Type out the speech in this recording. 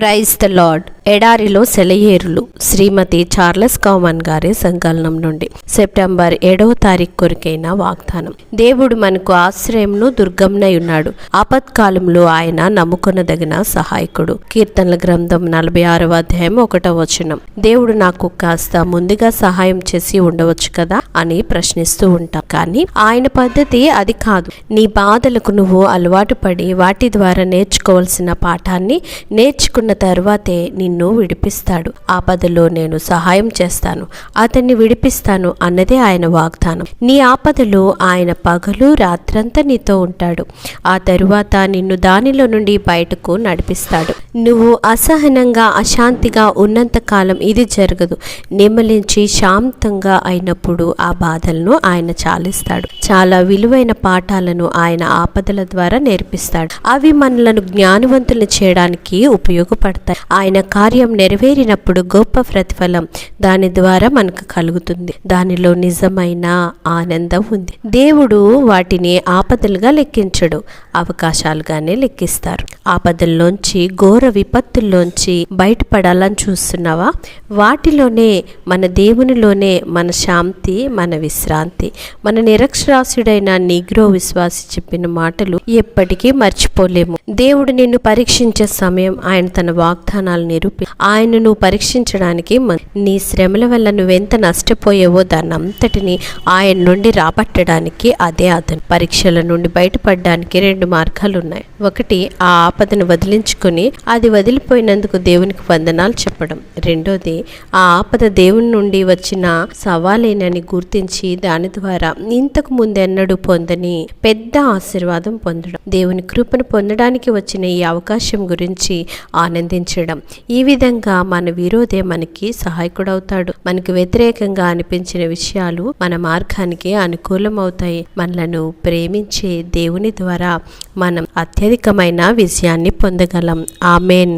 Praise the Lord. ఎడారిలో సెలయేరులు శ్రీమతి Charles కౌమన్ గారి సంకలనం నుండి సెప్టెంబర్ ఏడవ తారీఖు కొరికైన వాగ్దానం. దేవుడు మనకు ఆశ్రయంను దుర్గంనై ఉన్నాడు. ఆపత్కాలంలో ఆయన నమ్ముకొనదగిన సహాయకుడు. కీర్తనల గ్రంథం నలభై ఆరవ అధ్యాయం ఒకటవ వచనం. దేవుడు నాకు కాస్త ముందుగా సహాయం చేసి ఉండవచ్చు కదా? అని ప్రశ్నిస్తూ ఉంటాం. కానీ ఆయన పద్ధతి అది కాదు. నీ బాధలకు నువ్వు అలవాటు పడి వాటి ద్వారా నేర్చుకోవాల్సిన పాఠాన్ని నేర్చుకున్న తర్వాతే నిన్ను విడిపిస్తాడు. ఆపదలో నేను సహాయం చేస్తాను. అతన్ని విడిపిస్తాను అన్నదే ఆయన వాగ్దానం. నీ ఆపదలో ఆయన పగలు రాత్రంతా నీతో ఉంటాడు. ఆ తరువాత నిన్ను దానిలో నుండి బయటకు నడిపిస్తాడు. నువ్వు అసహనంగా అశాంతిగా ఉన్నంత కాలం ఇది జరగదు. నిమ్మలించి శాంతంగా అయినప్పుడు ఆ బాధలను ఆయన చాలిస్తాడు. చాలా విలువైన పాఠాలను ఆయన ఆపదల ద్వారా నేర్పిస్తాడు. అవి మనలను జ్ఞానవంతులు చేయడానికి ఉపయోగపడతాయి. ఆయన కార్యం నెరవేరినప్పుడు గొప్ప ప్రతిఫలం దాని ద్వారా మనకు కలుగుతుంది. దానిలో నిజమైన ఆనందం ఉంది. దేవుడు వాటిని ఆపదలుగా లెక్కించడు అవకాశాలుగానే లెక్కిస్తారు. ఆపదల్లోంచి ఘోర విపత్తుల్లోంచి బయటపడాలని చూస్తున్నావా? వాటిలోనే మన దేవునిలోనే మన శాంతి మన విశ్రాంతి. మన నిరక్షరాస్యుడైన నిగ్రో విశ్వాసి చెప్పిన మాటలు ఎప్పటికీ మర్చిపోలేము. దేవుడు నిన్ను పరీక్షించే సమయం ఆయన తన వాగ్దానాలు నిరూపి ఆయనను పరీక్షించడానికి నీ శ్రమల వల్ల నువ్వెంత నష్టపోయావో దాని అంతటిని ఆయన నుండి రాబట్టడానికి అదే అతను. పరీక్షల నుండి బయటపడడానికి రెండు మార్గాలు ఉన్నాయి ఒకటి ఆ ఆపదను వదిలించుకొని అది వదిలిపోయినందుకు దేవునికి వందనాలు చెప్పడం. రెండోది ఆ ఆపద దేవుని నుండి వచ్చిన సవాలేనని గుర్తించి దాని ద్వారా ఇంతకు ముందెన్నడూ పొందని పెద్ద ఆశీర్వాదం పొందడం. దేవుని కృపను పొందడానికి వచ్చిన ఈ అవకాశం గురించి ఆనందించడం. ఈ విధంగా మన విరోధే మనకి సహాయకుడవుతాడు. మనకు వ్యతిరేకంగా అనిపించిన విషయాలు మన మార్గానికి అనుకూలం అవుతాయి మనలను ప్రేమించే దేవుని ద్వారా మనం అత్యధికమైన విజయం విజయాన్ని పొందగలం. ఆమెన్.